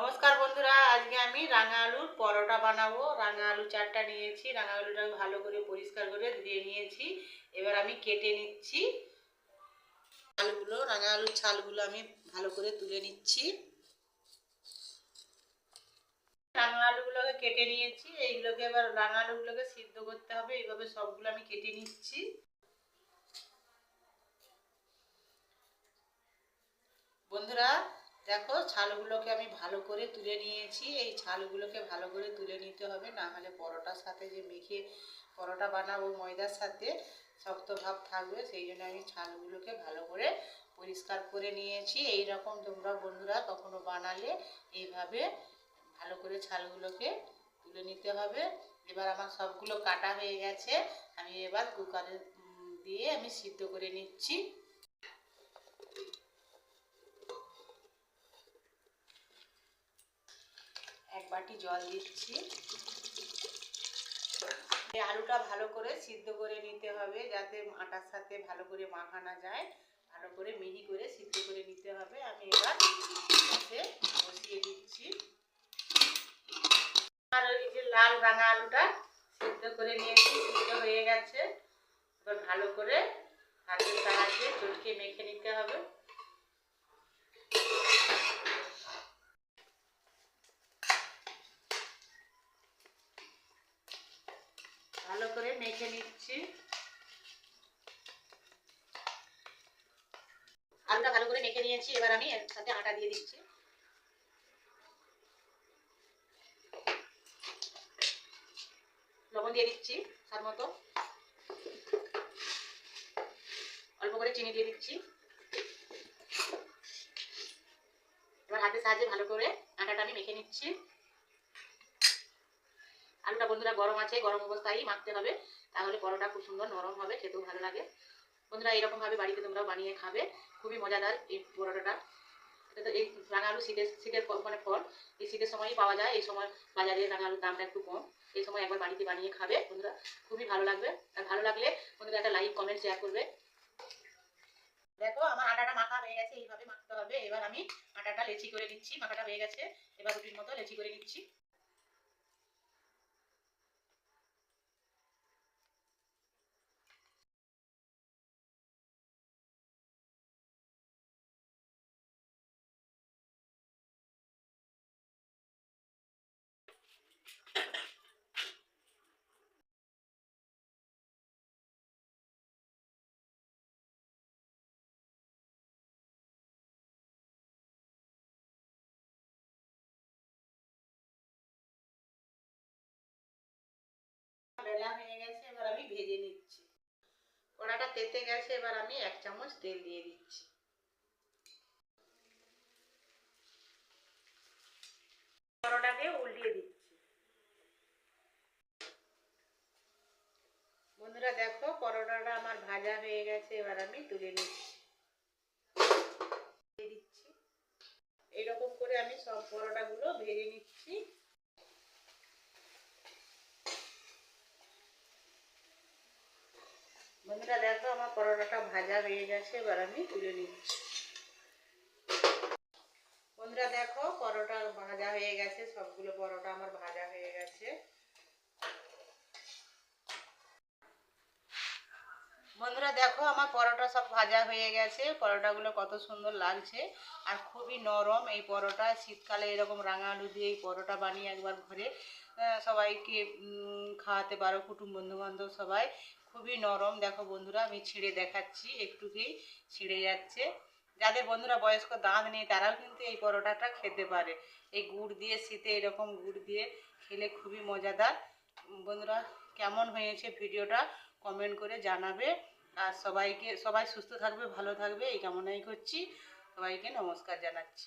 নমস্কার বন্ধুরা, আজকে আমি রাঙা আলুর পরোটা বানাবো। রাঙা আলু চারটা নিয়েছি, রাঙা আলুটা ভালো করে পরিষ্কার করে ধুয়ে নিয়েছি। এবার আমি কেটে নিচ্ছি আলুগুলো, রাঙা আলুর ছালগুলো আমি ভালো করে তুলে নিচ্ছি। রাঙা আলুগুলোকে কেটে নিয়েছি, এইগুলোকে এবার রাঙা আলুগুলোকে সিদ্ধ করতে হবে, এইভাবে সবগুলো আমি কেটে নিচ্ছি বন্ধুরা দেখো ছালগুলোকে আমি ভালো করে তুলে নিয়েছি। এই ছালগুলোকে ভালো করে তুলে নিতে হবে, না হলে পরোটার সাথে যে মেখে পরোটা বানাবো ময়দার সাথে শক্ত ভাব থাকবে, সেই জন্য আমি ছালগুলোকে ভালো করে পরিষ্কার করে নিয়েছি। এই রকম তোমরা বন্ধুরা কখনো বানালে এইভাবে ভালো করে ছালগুলোকে তুলে নিতে হবে। এবার আমার সবগুলো কাটা হয়ে গেছে, আমি এবার কুকারে দিয়ে আমি সিদ্ধ করে নিচ্ছি। এক বাটি জল দিচ্ছি। এই আলুটা ভালো করে সিদ্ধ করে নিতে হবে যাতে আটার সাথে ভালো করে মাখানো যায়। ভালো করে মিহি করে সিদ্ধ করে নিতে হবে। আমি এবার বসিয়ে দিচ্ছি। আর ওই যে লাল রাঙা আলুটা সিদ্ধ করে নিয়েছি, সিদ্ধ হয়ে গেছে। এবার ভালো করে হাতের সাহায্যে চটকে মেখে নিতে হবে ভালো করে মেখে নিচ্ছি আলুটা ভালো করে মেখে নিয়েছি, এবার আমি এর সাথে আটা দিয়ে দিচ্ছি। লবণ দিয়ে দিচ্ছি স্বাদ মতো। অল্প করে চিনি দিয়ে দিচ্ছি। এবার হাতের সাহায্যে ভালো করে আটাটা আমি মেখে নিচ্ছি। আলুটা বন্ধুরা গরম আছে, গরম অবস্থায় মাখতে হবে। তাহলে পরোটা খুব সুন্দর নরম হবে, খেতেও ভালো লাগে। বন্ধুরা, এরকমভাবে বাড়িতে তোমরা বানিয়ে খাবে। খুবই মজাদার এই পরোটাটা। এটা এই রাঙা আলু শীতের শীতের মানে ফল, এই শীতের সময়ই পাওয়া যায়। এই সময় বাজারে রাঙা আলুর দামটা একটু কম। এই সময় একবার বাড়িতে বানিয়ে খাবে, বন্ধুরা। খুবই ভালো লাগবে। আর ভালো লাগলে বন্ধুরা একটা লাইক কমেন্ট শেয়ার করবে। দেখো, আমার আটাটা মাখা হয়ে গেছে, এইভাবে মাখতে হবে। এবার আমি আটাটা লেচি করে নিচ্ছি। মাখাটা হয়ে গেছে। এবার রুটির মতো লেচি করে নিচ্ছি। বেলা হয়ে গেছে, এবার আমি ভেজে নিচ্ছি। কড়াটা তেতে গেছে, এবার আমি এক চামচ তেল দিয়ে দিচ্ছি। পরোটাকে উল্টিয়ে দিচ্ছি। বন্ধুরা, দেখো, পরোটাটা আমার ভাজা হয়ে গেছে, এবার আমি তুলে নিচ্ছি। দিচ্ছি। এইরকম করে আমি সব পরোটাগুলো ভেজে নিচ্ছি বন্ধুরা দেখো আমার পরোটাটা ভাজা হয়ে গেছে, এবার আমি তুলে নিচ্ছি। বন্ধুরা দেখো, পরোটা ভাজা হয়ে গেছে, সবগুলো পরোটা আমার ভাজা হয়ে গেছে বন্ধুরা দেখো পরোটা সব ভাজা হয়ে গেছে। পরোটাগুলো কত সুন্দর লাগছে। আর খুবই নরম এই পরোটা। শীতকালে এরকম রাঙা আলু দিয়ে এই পরোটা বানিয়ে একবার ঘরে সবাইকে খাওয়াতে পারো, কুটুম বন্ধু বান্ধব সবাই। খুবই নরম। দেখো বন্ধুরা, আমি ছিঁড়ে দেখাচ্ছি, একটুকেই ছিঁড়ে যাচ্ছে। যাদের বন্ধুরা বয়স্ক, দাঁত নেই, তারাও কিন্তু এই পরোটাটা খেতে পারে। এই গুড় দিয়ে, শীতে এরকম গুড় দিয়ে খেলে খুবই মজাদার। বন্ধুরা, কেমন হয়েছে ভিডিওটা কমেন্ট করে জানাবে। আর সবাইকে সবাই সুস্থ থাকবে ভালো থাকবে এই কামনাই করছি। সবাইকে নমস্কার জানাচ্ছি।